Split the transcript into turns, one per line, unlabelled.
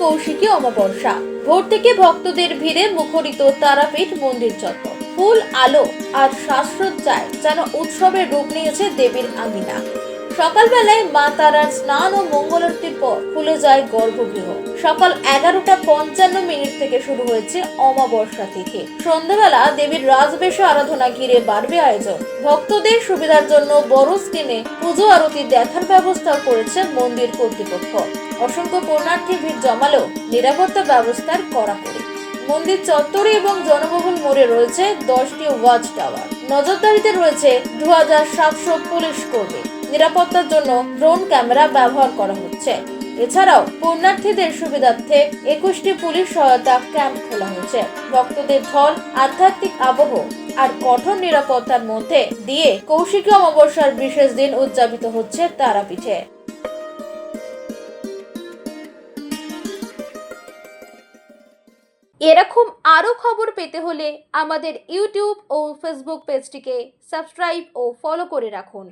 কৌশিকী অমাবস্যা। ভোর থেকে ভক্তদের ভিড়ে মুখরিত তারাপীঠ মন্দির চত্বর। ফুল, আলো আর শ্বাসসজ্জায় যেন উৎসবের রূপ নিয়েছে দেবীর আঙিনা। সকালবেলায় মা তারার স্নান ও মঙ্গলারতির পর খুলে যায় গর্ভগৃহ। সকাল এগারোটা পঞ্চান্ন মিনিট থেকে শুরু হয়েছে অমাবস্যা থেকে সন্ধ্যাবেলা দেবীর রাজবেশ আরাধনা ঘিরে বাড়বে আয়োজন। ভক্তদের সুবিধার জন্য বড় স্ক্রিনে পুজো আরতি দেখার ব্যবস্থা করেছে মন্দির কর্তৃপক্ষ। অসংখ্য পূর্ণার্থী ভিড় জমালেও নিরাপত্তা ব্যবস্থার কড়াকড়ি। মন্দির চত্বরে এবং জনবহুল মোড়ে রয়েছে দশটি ওয়াচ টাওয়ার। নজরদারিতে রয়েছে দু হাজার সাতশো পুলিশ কর্মী। নিরাপত্তার জন্য ড্রোন ক্যামেরা ব্যবহার করা হচ্ছে। এছাড়াও পুণ্যার্থীদের সুবিধার্থে একুশটি পুলিশ সহায়তা ক্যাম্প খোলা হয়েছে। ভক্তদের ঢল, আধ্যাত্মিক আবহ আর কঠোর নিরাপত্তার মধ্যে দিয়ে কৌশিকী অমাবস্যার বিশেষ দিন উদযাপিত হচ্ছে তারাপীঠে। এরকম আরও খবর পেতে হলে আমাদের ইউটিউব ও ফেসবুক পেজটিকে সাবস্ক্রাইব ও ফলো করে রাখুন।